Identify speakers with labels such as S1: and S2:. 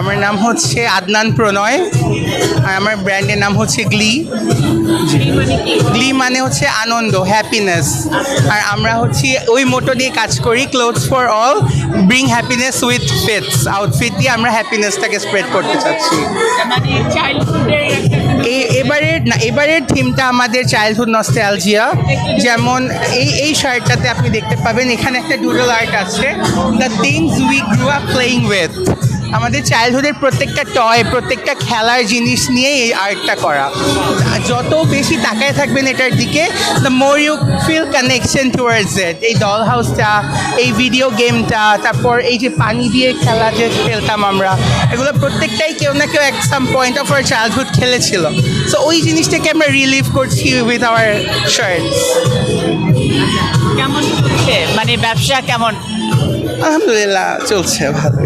S1: আমার নাম হচ্ছে আদনান প্রণয়, আর আমার ব্র্যান্ডের নাম হচ্ছে গ্লি। গ্লি মানে হচ্ছে আনন্দ হ্যাপিনেস আর আমরা হচ্ছে ওই মোটো দিয়ে কাজ করি clothes for all bring happiness with fits outfit দিয়ে আমরা হ্যাপিনেসটাকে স্প্রেড করতে চাচ্ছি। এবারের না, এবারের থিমটা আমাদের চাইল্ডহুড নস্টালজিয়া যেমন এই এই শার্টটাতে আপনি দেখতে পাবেন, এখানে একটা ডুডল আর্ট আছে the things we grew up playing with আমাদের চাইল্ডহুডের প্রত্যেকটা টয় প্রত্যেকটা খেলার জিনিস নিয়ে এই আর্টটা করা। যত বেশি তাকায় থাকবেন এটার দিকে the more you feel connection towards it এই ডল হাউসটা এই ভিডিও গেমটা তারপর এই যে পানি দিয়ে খেলা যে খেলতাম আমরা, এগুলো প্রত্যেকটাই কেউ না কেউ এক some point of our childhood খেলেছিল। সো ওই জিনিসটাকে আমরা রিলিভ করছি উইথ আওয়ার শার্টস
S2: কেমন? মানে ব্যবসা কেমন?
S1: আলহামদুলিল্লাহ চলছে ভালো